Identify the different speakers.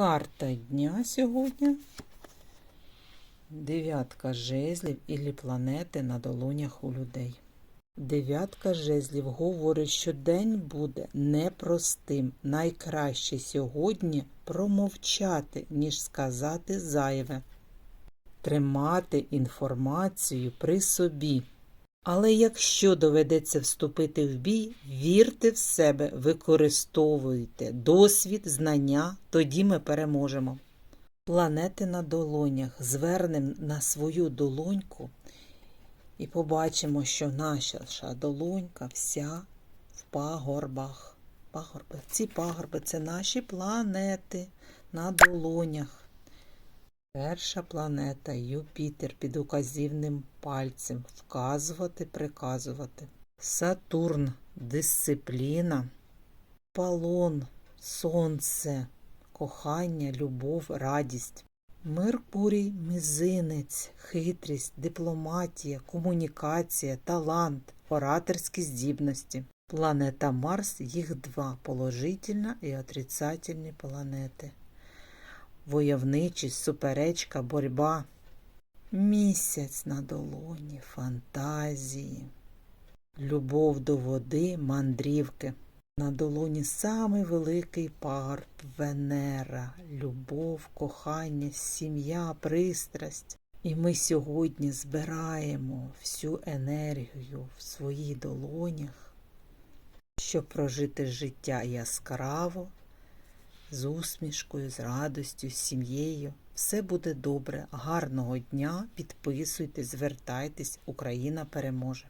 Speaker 1: Карта дня сьогодні. Дев'ятка жезлів ілі планети на долонях у людей. Дев'ятка жезлів говорить, що день буде непростим. Найкраще сьогодні промовчати, ніж сказати зайве. Тримати інформацію при собі. Але якщо доведеться вступити в бій, вірте в себе, використовуйте досвід, знання, тоді ми переможемо. Планети на долонях звернемо на свою долоньку і побачимо, що наша долонька вся в пагорбах. Пагорби. Ці пагорби це наші планети на долонях. Перша планета Юпітер під указівним пальцем. Вказувати, приказувати. Сатурн дисципліна. Палон, сонце, кохання, любов, радість. Меркурій мізинець, хитрість, дипломатія, комунікація, талант, ораторські здібності. Планета Марс їх два положительна і отрицательні планети войовничість, суперечка, боротьба. Місяць на долоні, фантазії, любов до води, мандрівки. На долоні самий великий пагорб Венера, любов, кохання, сім'я, пристрасть. І ми сьогодні збираємо всю енергію в своїх долонях, щоб прожити життя яскраво, з усмішкою, з радостю, з сім'єю. Все буде добре. Гарного дня. Підписуйтесь, звертайтесь. Україна переможе.